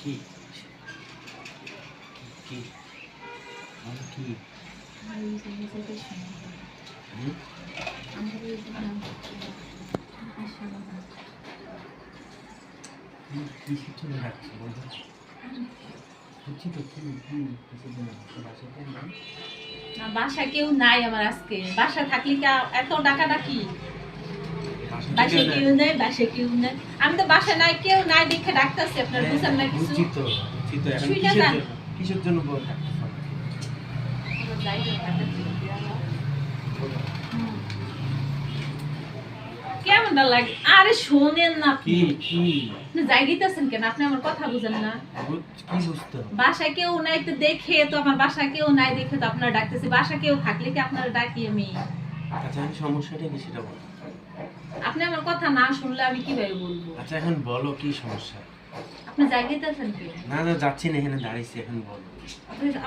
কি? আমি তো কিসের বাসায় কেউ নাই? না, বাসায় কেউ নাই আমার আজকে। বাসা থাকলে কি এত ডাকা ডাকি বাসায় কেউ কেউ নাই। বাসায় কেউ নেই আমি তো বাসায় নাই কেউ নাই দেখে ডাকতেছি আপনার হ্যাঁ, বুঝেন না কিছু। শুইনা যান। কিসের জন্য বল। কেমনটা লাগে? আরে শোনেন না আপনি। কেন? আপনি আমার কথা বুঝেন না। বাসায় কেউ নাই তো দেখে তো আমার বাসায় কেউ নাই দেখে তো আপনার ডাকতেছি। বাসা কেউ থাকলে কি আপনার ডাকি আমি? আচ্ছা আমি সমস্যাটা কি সেটা বলো আপনি আমার কথা না শুনলে আমি কীভাবে বলব? আচ্ছা এখন বলো কি সমস্যা? আপনি জায়গাইতেছেন কেন না না যাচ্ছি না এখানে দাঁড়িয়েছি এখন বলো।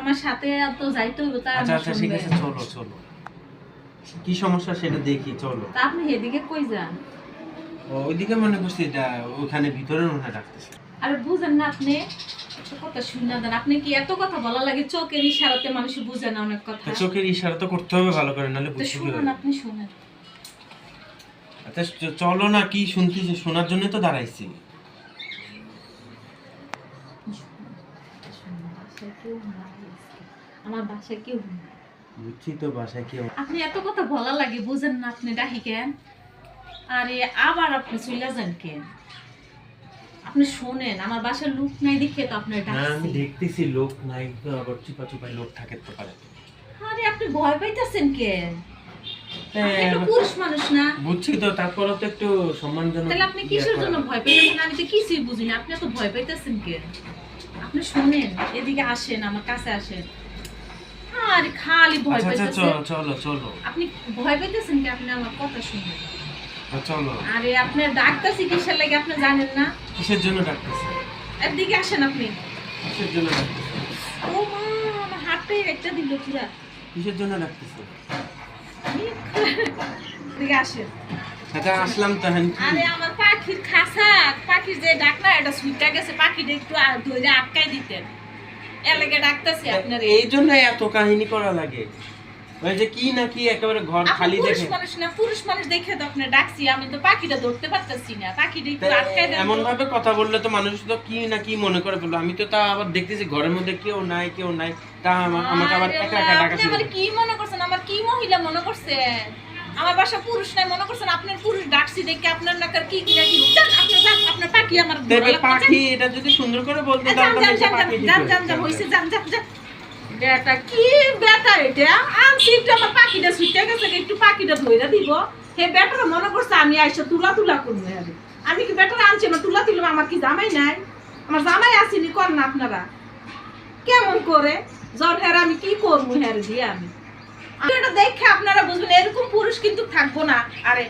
আমার সাথে তো যাইতে হইব তা আচ্ছা আচ্ছা ঠিক আছে চলো চলো। কি সমস্যা সেটা দেখি চলো। তা আপনি এদিকে কই যান? ও, ওইদিকে মনে করছি এটা ওখানে ভিতরে হয় ডাকতেছে। আরে বুঝেন না আপনি কথা শুনে দেন। আপনি কি এত কথা বলা লাগে? চোখের ইশারাতে মানুষ বুঝে না অনেক কথা। চোখের ইশারা তো করতে হবে ভালো করে নাহলে বুঝতে কি শুনুন আপনি শুনেন। আচ্ছা চলো না কি শুনতেছি শোনার জন্য তো দাঁড়াইছি। আমার বাসায় কেউ বুঝছি তো বাসায় কেউ আপনি এত কথা বলা লাগে বুঝেন না আপনি কেন? আরে আবার আপনি চলে যান কেন? আপনি শোনেন আমার বাসার লোক নাই দেখে তো আপনার না আমি দেখতেছি লোক নাই আবার চিপা চুপাই লোক থাকে তো পারে। আরে আপনি ভয় পাইতেছেন কেন? পুরুষ মানুষ না। বুঝছি তো তারপরে তো একটু সম্মানজনক তাহলে আপনি কিসের জন্য ভয় পাইতেছেন আমি তো কিছুই বুঝি না আপনি এত ভয় পাইতেছেন কেন আপনি শোনেন এদিকে আসেন আমার কাছে আসেন। আরে খালি ভয় চলো চলো চলো। আপনি ভয় পাইতেছেন কি? আপনি আমার কথা শুনেন। চলো। আরে আপনার ডাক্তারছি কিসের লাগে? আপনি জানেন না। কিসের জন্য ডাকতেছে এদিকে আসেন আপনি। কিসের জন্য ডাকতেছে ও মা আমার হাতটাই একটা দিল পুরা। কিসের জন্য ডাকতেছে এদিকে আসেন আচ্ছা আসলাম তখন আরে আমার পাখির খাসা পাখির যে ডাক এটা সুইটা গেছে পাখিটা একটু আ- ধরে আটকাই দিতেন। এলাকে ডাকতেছি আপনার। এই জন্য এত কাহিনী করা লাগে। ওই যে কি না কি একেবারে ঘর আপনি খালি পুরুষ মানুষ না পুরুষ মানুষ দেখে তো আপনার ডাকছি। আমি তো পাখিটা ধরতে পারতেছি না পাখিটা একটু আটকাই দেন এমন ভাবে কথা বললে তো মানুষ তো কি না কি মনে করে বলল। আমি তো তা আবার দেখতেছি ঘরের মধ্যে কেউ নাই কেউ নাই। তা আমাকে আবার একা একা ডাকা শুরু কি মনে আমার কি মহিলা মনে করছেন আমার বাসা পুরুষ নাই মনে করছেন আপনার পুরুষ ডাকছি দেখে আপনার নাকার কি কি নাকি যান আপনি যান আপনার পাখি আমার লাগছে। পাখি এটা যদি সুন্দর করে বলতে তাহলে যান, তো যান, পাখি যান, যান, যান, হইছে, যান, যান, যান। বেটা কি বেটা এটা? আনছি একটু আমার পাখিটা ছুটে গেছে একটু পাখিটা ধইরা দিব। হে বেটারা মনে করছে আমি আইসা তুলা তুলা করব আমি কি বেটারা আনছি না তুলা তুলবো? আমার কি জামাই নাই? আমার জামাই আসেনি কর না আপনারা? কেমন করে? জ্বর হ্যাঁ আমি কি করব হ্যাঁ দিয়ে আমি? এটা দেখে আপনারা বুঝবেন এরকম পুরুষ কিন্তু থাকব না। আরে